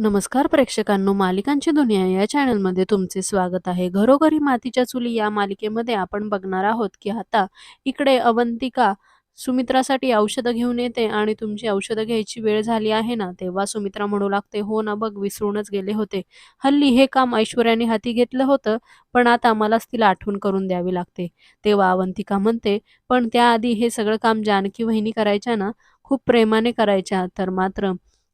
नमस्कार प्रेक्षकांनो, मालिकांची दुनिया या चॅनलमध्ये तुमचे स्वागत आहे. घरोघरी मातीच्या चुली या मालिकेमध्ये आपण बघणार आहोत, की आता इकडे अवंतिका सुमित्रासाठी औषधं घेऊन येते आणि तुमची औषधं घ्यायची वेळ झाली आहे ना, तेव्हा सुमित्रा म्हणू लागते, "हो ना, बघ विसरूनच गेले होते. हल्ली हे काम ऐश्वर्याने हाती घेतलं होतं, पण आता मलाच तिला आठवण करून द्यावी लागते." तेव्हा अवंतिका म्हणते, "पण त्याआधी हे सगळं काम जानकी वहिनी करायच्या ना, खूप प्रेमाने करायच्या." तर मात्र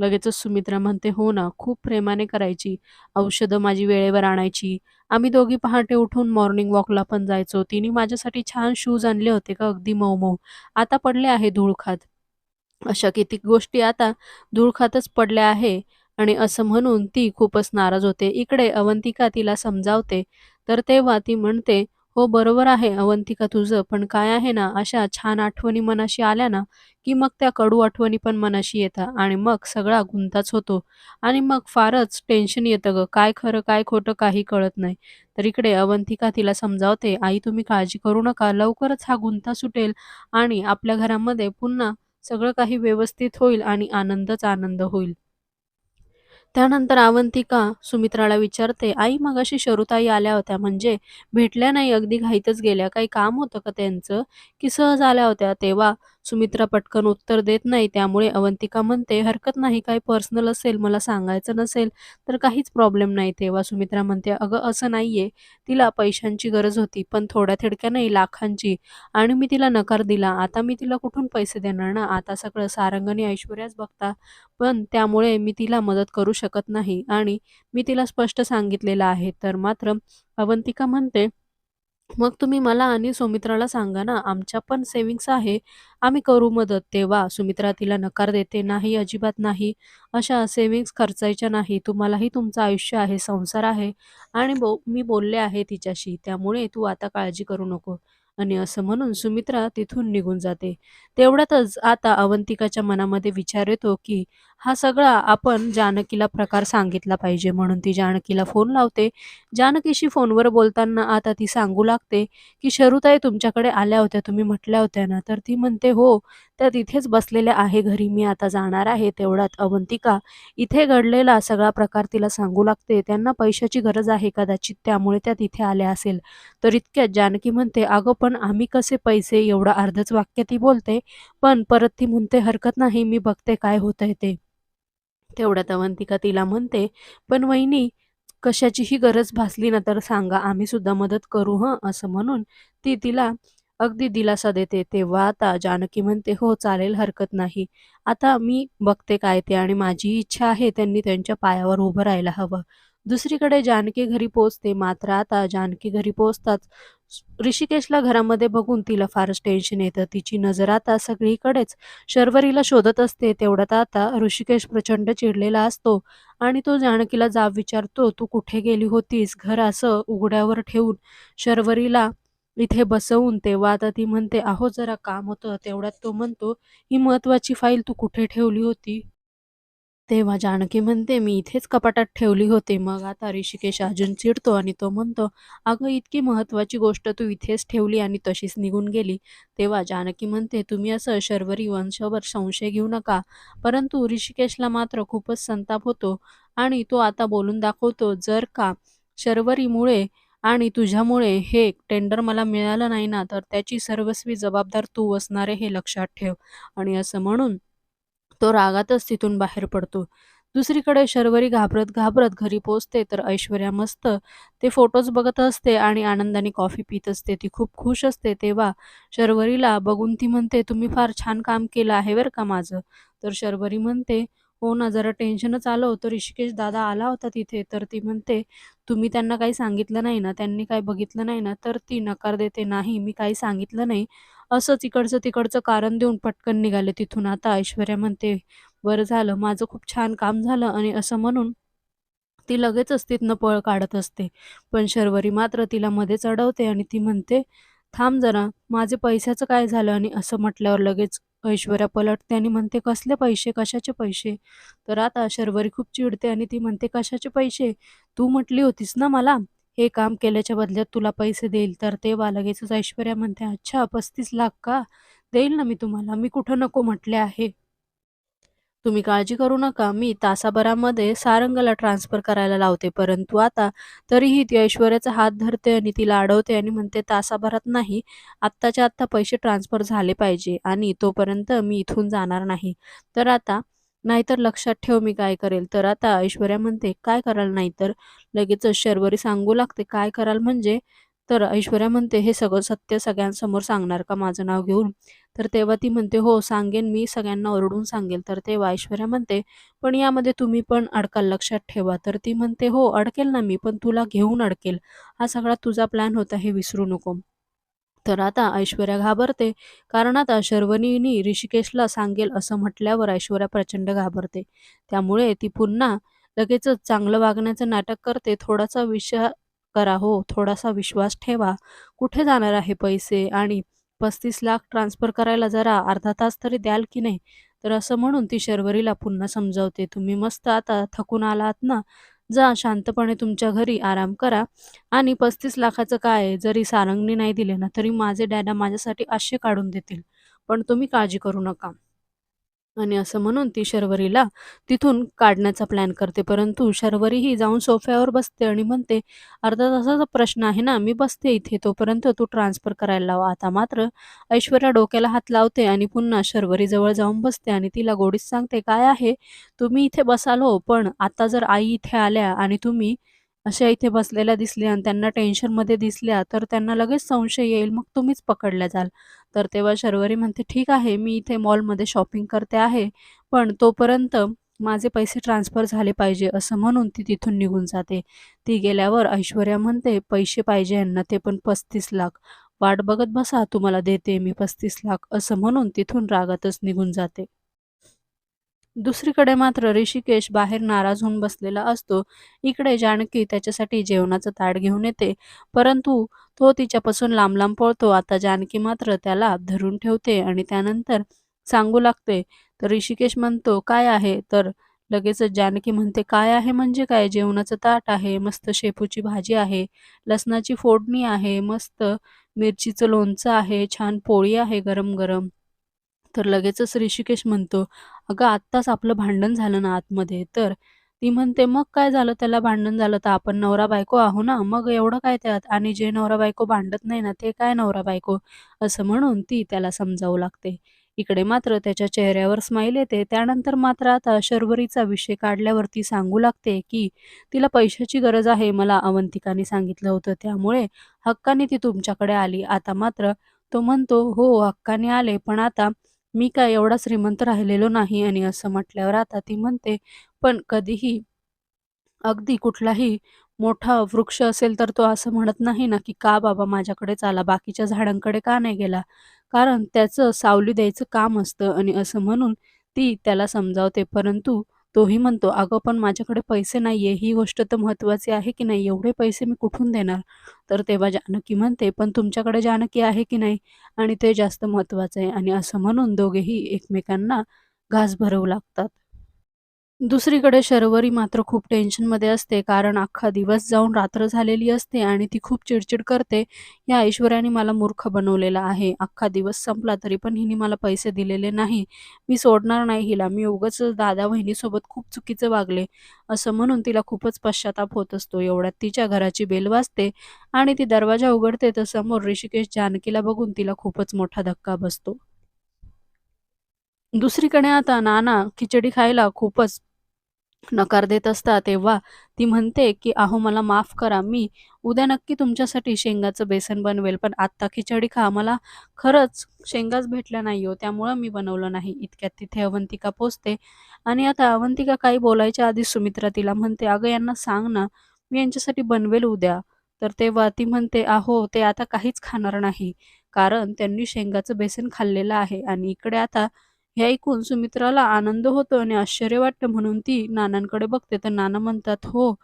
लगेचच सुमित्रा म्हणते, "हो ना, खूप प्रेमाने करायची. औषधं माझी वेळेवर आणायची. आम्ही दोघी पहाटे उठून मॉर्निंग वॉकला पण जायचो. तिने माझ्यासाठी छान शूज आणले होते का अगदी मऊ-मऊ. आता पडले आहे धूळ खात. अशा कितीक गोष्टी आता धूळ खातच पडल्या आहे." आणि असं म्हणून ती खूपच नाराज होते. इकडे अवंतिका तिला समजावते, तर तेव्हा ती म्हणते, "हो, बरोबर आहे अवंतिका तुझं, पण काय आहे ना, अशा छान आठवणी मनाशी आल्या ना, की मग त्या कडू आठवणी पण मनाशी येतात आणि मग सगळा गुंताच होतो आणि मग फारच टेन्शन येतं गं. काय खरं काय खोटं काही कळत नाही." तर इकडे अवंतिका तिला समजावते, "आई तुम्ही काळजी करू नका. लवकरच हा गुंता सुटेल आणि आपल्या घरामध्ये पुन्हा सगळं काही व्यवस्थित होईल आणि आनंदच आनंद होईल." त्यानंतर अवंतिका सुमित्राला विचारते, "आई मगाशी शरुताई आल्या होत्या म्हणजे भेटल्या नाही, अगदी घाईतच गेल्या. काही काम होतं का त्यांचं, की सहज आल्या होत्या?" तेव्हा सुमित्रा पटकन उत्तर देत नाही. त्यामुळे अवंतिका म्हणते, "हरकत नाही, काही पर्सनल असेल, मला सांगायचं नसेल तर काहीच प्रॉब्लेम नाही." तेव्हा सुमित्रा म्हणते, "अगं असं नाहीये, तिला पैशांची गरज होती, पण थोड्या-थिडक्या नाही, लाखांची आणि मी तिला नकार दिला. आता मी तिला कुठून पैसे देणार ना? आता सगळं सारंग आणि ऐश्वर्याच बघता. पण त्यामुळे मी तिला मदत करू शकत नाही आणि मी तिला स्पष्ट सांगितलेलं आहे." तर मात्र अवंतिका म्हणते, "मग तुम्ही मला आणि सुमित्राला सांगा ना, आमच्या पण सेव्हिंग्स आहे, आम्ही करू मदत." तेव्हा सुमित्रा तिला नकार देते, "नाही, अजिबात नाही. अशा सेव्हिंग्स खर्चायच्या नाही. तुम्हालाही तुमचं आयुष्य आहे, संसार आहे आणि बो मी बोलले आहे तिच्याशी, त्यामुळे तू आता काळजी करू नको." आणि असं म्हणून सुमित्रा तिथून निघून जाते. तेवढ्यातच आता अवंतिकाच्या मनामध्ये विचार येतो, की हा सगळा आपण जानकीला प्रकार सांगितला पाहिजे. म्हणून ती जानकीला फोन लावते. जानकीशी फोनवर बोलताना आता ती सांगू लागते, की "शरुताई तुमच्याकडे आल्या होत्या, तुम्ही म्हटल्या होत्या ना?" तर ती म्हणते, "हो, त्या तिथेच बसलेल्या आहे घरी. मी आता जाणार आहे." तेवढ्यात अवंतिका इथे घडलेला सगळा प्रकार तिला सांगू लागते. त्यांना पैशाची गरज आहे कदाचित, त्यामुळे त्या तिथे आल्या असेल. तर इतक्यात जानकी म्हणते, "अगं पण आम्ही कसे पैसे?" एवढं अर्धच वाक्य ती बोलते, पण परत ती म्हणते, "हरकत नाही, मी बघते काय होतंय ते." तेवढ्यात अवंतिका तिला म्हणते, "पण वहिनी कशाचीही गरज भासली ना तर सांगा, आम्ही सुद्धा मदत करू हं." असं म्हणून ती तिला अगदी दिलासा देते. तेव्हा आता जानकी म्हणते, "हो चालेल, हरकत नाही. आता मी बघते काय ते आणि माझी इच्छा आहे त्यांनी त्यांच्या पायावर उभं राहायला हवं." दुसरीकडे जानकी घरी पोचते मात्र आता जानकी घरी पोचताच ऋषिकेशला घरामध्ये बघून तिला फारच टेन्शन येतं. तिची नजर आता सगळीकडेच शर्वरीला शोधत असते. तेवढ्यात आता ऋषिकेश प्रचंड चिडलेला असतो आणि तो जानकीला जाब विचारतो, "तू कुठे गेली होतीस?" घर असं उघड्यावर ठेवून शर्वरीला इथे बसवून. तेव्हा आता ती म्हणते, "अहो जरा काम होतं." तेवढ्यात तो म्हणतो, "ही महत्वाची फाईल तू कुठे ठेवली होती?" तेव्हा जानकी म्हणते, "मी इथेच कपाटात ठेवली होती." मग आता ऋषिकेश अजून चिडतो आणि तो म्हणतो, "अगं इतकी महत्त्वाची गोष्ट तू इथेच ठेवली आणि तशीच निघून गेली." तेव्हा जानकी म्हणते, "तुम्ही असं शर्वरी वंशावर संशय घेऊ नका." परंतु ऋषिकेशला मात्र खूपच संताप होतो आणि तो आता बोलून दाखवतो, "जर का शर्वरीमुळे आणि तुझ्यामुळे हे टेंडर मला मिळालं नाही ना, तर त्याची सर्वस्वी जबाबदार तू असणार आहे, हे लक्षात ठेव." आणि असं म्हणून तो रागातच तिथून बाहेर पडतो. दुसरीकडे शर्वरी घाबरत घाबरत घरी पोचते तर ऐश्वर्या मस्त ते फोटोज बघत असते आणि आनंदाने कॉफी पित असते. ती खूप खुश असते. तेव्हा शर्वरीला बघून ती म्हणते, "तुम्ही फार छान काम केलं आहे बरं का माझं." तर शर्वरी म्हणते, "हो ना, जरा टेन्शनच आलं होतं. ऋषिकेश दादा आला होता तिथे." तर ती म्हणते, "तुम्ही त्यांना काही सांगितलं नाही ना? त्यांनी काही बघितलं नाही ना?" तर ती नकार देते, "नाही, मी काही सांगितलं नाही." असंच इकडचं-तिकडचं कारण देऊन पटकन निघाले तिथून. आता ऐश्वर्या म्हणते, "बरं झालं, माझं खूप छान काम झालं." आणि असं म्हणून ती लगेचच तिथनं पळ काढत असते. पण शर्वरी मात्र तिला मध्येच अडवते आणि ती म्हणते, "थांब जरा, माझे पैशाचं काय झालं?" आणि असं म्हटल्यावर लगेच ऐश्वर्या पलटते आणि म्हणते, "कसले पैसे? कशाचे पैसे?" तर आता शर्वरी खूप चिडते आणि ती म्हणते, "कशाचे पैसे? तू म्हटली होतीस ना मला, हे काम केल्याच्या बदल्यात तुला पैसे देईल." तर तेव्हा लगेचच ऐश्वर्या म्हणते, "अच्छा, 35 लाख का? देईल ना मी तुम्हाला. मी कुठं नको म्हटले आहे." तुम्ही काळजी करू नका मी तासाभरामध्ये सारंगला ट्रान्सफर करायला लावते परंतु आता तरीही ती ऐश्वर्याचा हात धरते आणि तिला अडवते आणि म्हणते तासाभरात नाही आत्ताच्या आत्ता पैसे ट्रान्सफर झाले पाहिजे आणि तोपर्यंत मी इथून जाणार नाही तर आता नाहीतर लक्षात ठेव मी काय करेल. तर आता ऐश्वर्या म्हणते काय कराल नाही तर लगेचच शर्वरी सांगू लागते काय कराल म्हणजे? तर ऐश्वर्या म्हणते हे सगळं सत्य सगळ्यांसमोर सांगणार का माझं नाव घेऊन? तर तेव्हा ती म्हणते हो सांगेन मी सगळ्यांना ओरडून सांगेल. तर तेव्हा ऐश्वर्या म्हणते पण यामध्ये तुम्ही पण अडकाल लक्षात ठेवा. तर ती म्हणते हो अडकेल ना मी पण तुला घेऊन अडकेल. हा सगळा तुझा प्लॅन होता हे विसरू नको. तर आता ऐश्वर्या घाबरते. कारण आता शर्वणीनी ऋषिकेशला सांगेल असं म्हटल्यावर ऐश्वर्या प्रचंड घाबरते. त्यामुळे ती पुन्हा लगेचच चांगलं वागण्याचं नाटक करते. थोडासा विषय करा हो थोडासा विश्वास ठेवा. कुठे जाणार आहे पैसे? आणि पस्तीस लाख ट्रान्सफर करायला जरा अर्धा तास तरी द्याल की नाही? तर असं म्हणून ती शर्वरीला पुन्हा समजावते. तुम्ही मस्त आता थकून आलात ना? जा शांतपणे तुमच्या घरी आराम करा. आणि पस्तीस लाखाचं काय जरी सारंगने नाही दिले ना तरी माझे डॅडा माझ्यासाठी आशे काढून देतील. पण तुम्ही काळजी करू नका. आणि असं म्हणून ती शर्वरीला तिथून काढण्याचा प्लॅन करते. परंतु शर्वरीही जाऊन सोफ्यावर बसते आणि म्हणते अर्धा तासाचा प्रश्न आहे ना मी बसते इथे तोपर्यंत तू ट्रान्सफर करायला लावा. आता मात्र ऐश्वर्या डोक्याला हात लावते आणि पुन्हा शर्वरीजवळ जाऊन बसते आणि तिला गोडीच सांगते काय आहे? तुम्ही इथे बसाल हो पण आता जर आई इथे आल्या आणि तुम्ही अशा इथे बसलेल्या दिसल्या आणि त्यांना टेन्शनमध्ये दिसल्या तर त्यांना लगेच संशय येईल मग तुम्हीच पकडल्या जाल. तर तेव्हा शर्वरी म्हणते ठीक आहे मी इथे मॉलमध्ये शॉपिंग करते आहे पण तोपर्यंत माझे पैसे ट्रान्सफर झाले पाहिजे असं म्हणून ती तिथून निघून जाते. ती गेल्यावर ऐश्वर्या म्हणते पैसे पाहिजे यांना ते पण पस्तीस लाख. वाट बघत बसा तुम्हाला देते मी पस्तीस लाख असं म्हणून तिथून रागातच निघून जाते. दुसरीकडे मात्र ऋषिकेश बाहेर नाराज होऊन बसलेला असतो. इकडे जानकी त्याच्यासाठी जेवणाचं ताट घेऊन येते. परंतु तो तिच्यापासून लांब लांब पळतो. आता जानकी मात्र त्याला धरून ठेवते आणि त्यानंतर सांगू लागते तर ऋषिकेश म्हणतो काय आहे? तर लगेचच जानकी म्हणते काय आहे म्हणजे काय? जेवणाचं ताट आहे मस्त शेपूची भाजी आहे लसणाची फोडणी आहे मस्त मिरचीचं लोणचं आहे छान पोळी आहे गरम गरम तर लगेचच ऋषिकेश म्हणतो अगं आत्ताच आपलं भांडण झालं ना आतमध्ये तर? ती म्हणते मग काय झालं? त्याला भांडण झालं तर आपण नवरा बायको आहो ना? मग एवढं काय त्यात? आणि जे नवरा बायको भांडत नाही ना ते काय नवरा बायको? असं म्हणून ती त्याला समजावू लागते. इकडे मात्र त्याच्या चेहऱ्यावर स्माईल येते. त्यानंतर मात्र आता शर्वरीचा विषय काढल्यावर ती सांगू लागते की तिला पैशाची गरज आहे मला अवंतिकाने सांगितलं होतं. त्यामुळे हक्काने ती तुमच्याकडे आली. आता मात्र तो म्हणतो हो हक्काने आले पण आता मी काय एवढा श्रीमंत राहिलेलो नाही आणि असं म्हटल्यावर आता ती म्हणते पण कधीही अगदी कुठलाही मोठा वृक्ष असेल तर तो असं म्हणत नाही ना की का बाबा माझ्याकडेच आला बाकीच्या झाडांकडे का नाही गेला कारण त्याचं सावली द्यायचं काम असतं आणि असं म्हणून ती त्याला समजावते. परंतु तोही म्हणतो अगं पण माझ्याकडे पैसे नाही आहे ही गोष्ट तर महत्वाची आहे की नाही? एवढे पैसे मी कुठून देणार? तर तेव्हा जानकी म्हणते पण तुमच्याकडे जानकी आहे की नाही? आणि ते जास्त महत्वाचं आहे. आणि असं म्हणून दोघेही एकमेकांना घास भरवू लागतात. दुसरीकडे शर्वरी मात्र खूप टेन्शनमध्ये असते कारण अख्खा दिवस जाऊन रात्र झालेली असते आणि ती खूप चिडचिड करते. या ऐश्वर्याने मला मूर्ख बनवलेला आहे. अख्खा दिवस संपला तरी पण हिने मला पैसे दिलेले नाही. मी सोडणार नाही हिला. मी उगच दादा बहिणीसोबत खूप चुकीचं वागले. असं म्हणून तिला खूपच पश्चाताप होत असतो. एवढ्यात तिच्या घराची बेल वाजते आणि ती दरवाजा उघडते. तर समोर ऋषिकेश जानकीला बघून तिला खूपच मोठा धक्का बसतो. दुसरीकडे आता नाना खिचडी खायला खूपच नकार देत असता तेव्हा ती म्हणते की अहो मला माफ करा. मी उद्या नक्की तुमच्यासाठी शेंगाचं बेसन बनवेल पण आत्ता खिचडी खा. मला खरंच शेंगाच भेटल्या नाही हो त्यामुळं मी बनवलं नाही. इतक्यात तिथे अवंतिका पोचते आणि आता अवंतिका काही बोलायच्या आधी सुमित्रा तिला म्हणते अगं यांना सांग ना मी यांच्यासाठी बनवेल उद्या. तर तेव्हा ती म्हणते अहो ते आता काहीच खाणार नाही कारण त्यांनी शेंगाचं बेसन खाल्लेलं आहे आणि इकडे आता हे ऐकून सुमित्राला आनंद होतो आणि आश्चर्य वाटतं. म्हणून ती नानांकडे बघते. तर नाना म्हणतात हो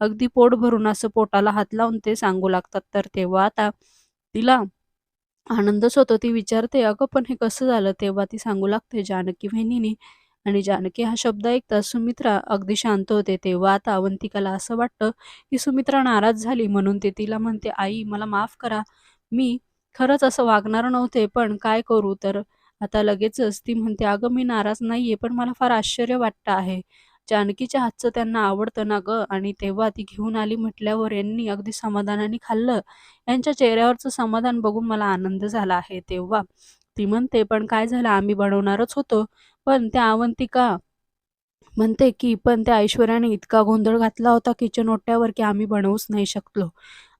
अगदी पोट भरून असं पोटाला हात लावून ते सांगू लागतात. तर तेव्हा आता तिला आनंदच होतो. ती विचारते अगं पण हे कसं झालं? तेव्हा ती सांगू लागते जानकी बहिणीने. आणि जानकी हा शब्द ऐकता सुमित्रा अगदी शांत होते. तेव्हा आता अवंतिकाला असं वाटतं की सुमित्रा नाराज झाली. म्हणून ते तिला म्हणते आई मला माफ करा. मी खरंच असं वागणार नव्हते पण काय करू? तर आता लगेचच ती म्हणते, "अगं मी नाराज नाहीये, पण मला फार आश्चर्य वाटतं आहे. जानकीच्या हातचं त्यांना आवडतं ना ग आणि तेव्हा ती घेऊन आली म्हटल्यावर यांनी अगदी समाधानाने खाल्लं. यांच्या चेहऱ्यावरचं समाधान बघून मला आनंद झाला आहे." तेव्हा ती म्हणते, "पण काय झालं आम्ही बनवणारच होतो, पण त्या अवंतिका म्हणते, की "पण त्या ऐश्वर्याने इतका गोंधळ घातला होता किचन ओट्यावर, की आम्ही बनवूच नाही शकलो."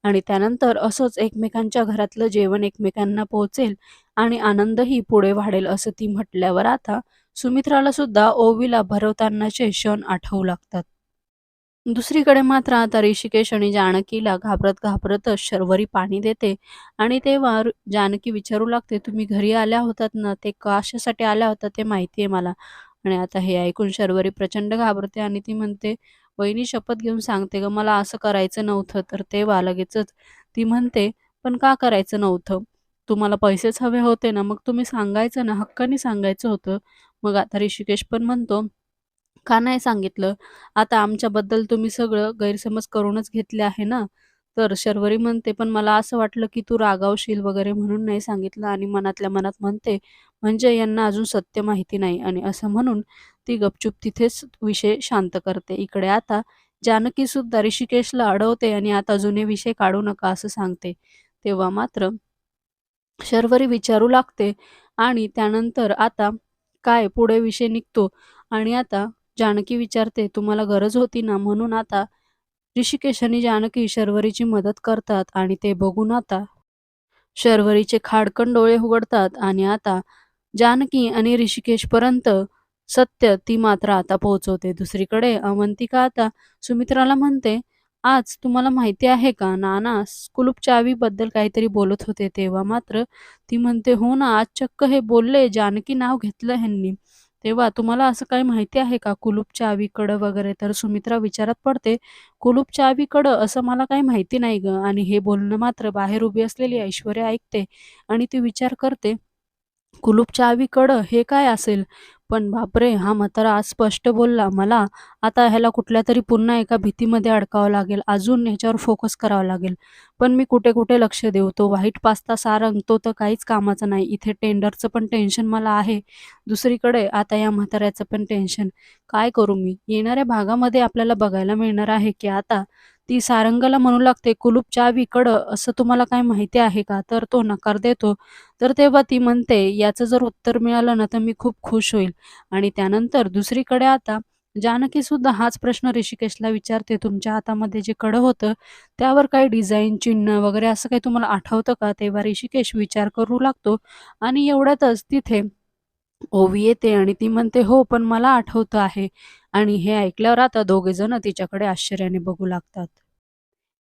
आणि त्यानंतर असंच एकमेकांच्या घरातलं जेवण एकमेकांना पोहोचेल आणि आनंदही पुढे वाढेल असं ती म्हटल्यावर आता सुमित्राला सुद्धा ओवीला भरवतानाचे क्षण आठवू लागतात. दुसरीकडे मात्र आता ऋषिकेश आणि जानकीला घाबरत घाबरतच शर्वरी पाणी देते आणि तेव्हा जानकी विचारू लागते तुम्ही घरी आल्या होतात ना ते कशासाठी आल्या होतात ते माहिती आहे मला आणि आता हे ऐकून शर्वरी प्रचंड घाबरते आणि ती म्हणते वहिनी शपथ घेऊन सांगते ग मला असं करायचं नव्हतं तर तेव्हा लगेचच ती म्हणते पण का करायचं नव्हतं? तुम्हाला पैसेच हवे होते ना मग तुम्ही सांगायचं ना हक्काने सांगायचं होतं. मग आता ऋषिकेश पण म्हणतो का नाही सांगितलं? आता आमच्याबद्दल तुम्ही सगळं गैरसमज करूनच घेतले आहे ना? तर शर्वरी म्हणते पण मला असं वाटलं की तू रागावशील वगैरे म्हणून नाही सांगितलं आणि मनातल्या मनात म्हणते म्हणजे यांना अजून सत्य माहिती नाही आणि असं म्हणून ती गपचूप तिथेच विषय शांत करते. इकडे आता जानकी सुद्धा ऋषिकेशला अडवते आणि आता जुने विषय काढू नका असं सांगते. तेव्हा मात्र शर्वरी विचारू लागते आणि त्यानंतर आता काय पुढे विषय निघतो आणि आता जानकी विचारते तुम्हाला गरज होती ना? म्हणून आता ऋषिकेश आणि जानकी शर्वरीची मदत करतात आणि ते बघून आता शर्वरीचे खाडकन डोळे उघडतात आणि आता जानकी आणि ऋषिकेशपर्यंत सत्य ती मात्र आता पोहोचवते. दुसरीकडे अवंतिका आता सुमित्राला म्हणते आज तुम्हाला माहिती आहे का? नाना कुलूप चावीबद्दल काहीतरी बोलत होते तेव्हा मात्र ती म्हणते हो ना आज चक्क हे बोलले जानकी नाव घेतलं ह्यांनी. तेव्हा तुम्हाला असं काही माहिती आहे का कुलूप चावीकडं वगैरे? तर सुमित्रा विचारात पडते कुलूप चावीकडं असं मला काही माहिती नाही ग. आणि हे बोलणं मात्र बाहेर उभी असलेली ऐश्वर्या ऐकते आणि ती विचार करते कुलूप चावीकडं हे काय असेल? पण बापरे हा म्हातारा आज स्पष्ट बोलला मला आता ह्याला कुठल्या तरी पुन्हा एका भीतीमध्ये अडकावं लागेल अजून ह्याच्यावर फोकस करावं लागेल. पण मी कुठे कुठे लक्ष देऊ? तो व्हाईट पास्ता सारंग तो तर काहीच कामाचा नाही. इथे टेंडरचं पण टेन्शन मला आहे. दुसरीकडे आता या म्हाताऱ्याचं पण टेन्शन काय करू मी? येणाऱ्या भागामध्ये आपल्याला बघायला मिळणार आहे की आता ती सारंगला म्हणू लागते कुलूप चावीकडं असं तुम्हाला काय माहिती आहे का? तर तो नकार देतो. तर तेव्हा ती म्हणते याचं जर उत्तर मिळालं ना तर मी खूप खुश होईल. आणि त्यानंतर दुसरीकडे आता जानकी सुद्धा हाच प्रश्न ऋषिकेशला विचारते तुमच्या हातामध्ये जे कडं होतं त्यावर काही डिझाईन चिन्ह वगैरे असं काही तुम्हाला आठवतं का? तेव्हा ऋषिकेश विचार करू लागतो. आणि एवढ्यातच तिथे ओवी येते आणि ती म्हणते हो पण मला आठवतं आहे. आणि हे ऐकल्यावर आता दोघे जण तिच्याकडे आश्चर्याने बघू लागतात.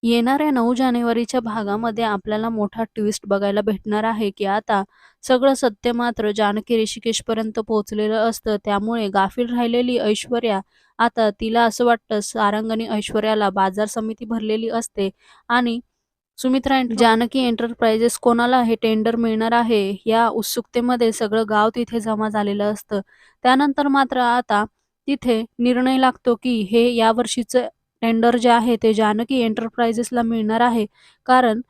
येणाऱ्या नऊ जानेवारीच्या भागामध्ये आपल्याला मोठा ट्विस्ट बघायला भेटणार आहे की आता सगळं सत्य मात्र जानकी ऋषिकेशपर्यंत पोहोचलेलं असतं. त्यामुळे गाफील राहिलेली ऐश्वर्या आता तिला असं वाटतं सारंग आणि ऐश्वर्याला बाजार समिती भरलेली असते आणि सुमित्रा जानकी एंटरप्राइजेस कोणाला हे टेंडर मिळणार आहे? या उत्सुकतेमध्ये सगळं गाव तिथे जमा झालेलं असतं. त्यानंतर मात्र आता तिथे निर्णय लागतो की हे या वर्षीचं टेंडर जे आहे ते जानकी एंटरप्राइजेसला मिळणार आहे. कारण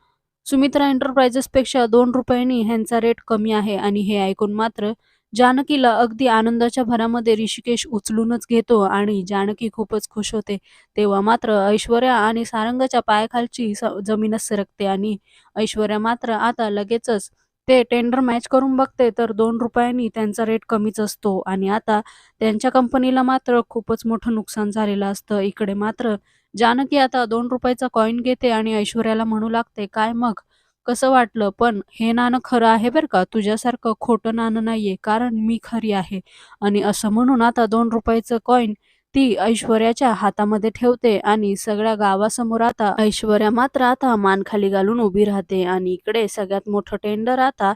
सुमित्रा एंटरप्राइजेसपेक्षा दोन रुपयांनी ह्यांचा रेट कमी आहे आणि हे ऐकून मात्र जानकीला अगदी आनंदाच्या भरामध्ये ऋषिकेश उचलूनच घेतो आणि जानकी खूपच खुश होते. तेव्हा मात्र ऐश्वर्या आणि सारंगाच्या पायाखालची स- जमीनच सरकते आणि ऐश्वर्या मात्र आता लगेचच ते टेंडर मॅच करून बघते तर दोन रुपयांनी त्यांचा रेट कमीच असतो आणि आता त्यांच्या कंपनीला मात्र खूपच मोठं नुकसान झालेलं असतं. इकडे मात्र जानकी आता दोन रुपयाचा कॉईन घेते आणि ऐश्वर्याला म्हणू लागते काय मग? कसं वाटलं? पण हे नाणं खरं आहे बरं का? तुझ्यासारखं खोटं नाणं नाहीये. कारण मी खरी आहे. आणि असं म्हणून आता दोन रुपयाचं कॉईन ती ऐश्वर्याच्या हातामध्ये ठेवते आणि सगळ्या गावासमोर आता ऐश्वर्या मात्र आता मान खाली घालून उभी राहते. आणि इकडे सगळ्यात मोठं टेंडर आता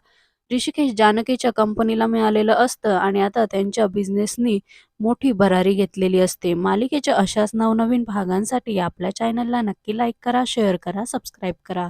ऋषिकेश जानकीच्या कंपनीला मिळालेलं असतं आणि आता त्यांच्या बिझनेसनी मोठी भरारी घेतलेली असते. मालिकेच्या अशाच नवनवीन भागांसाठी आपल्या चॅनलला नक्की लाईक करा शेअर करा सबस्क्राईब करा.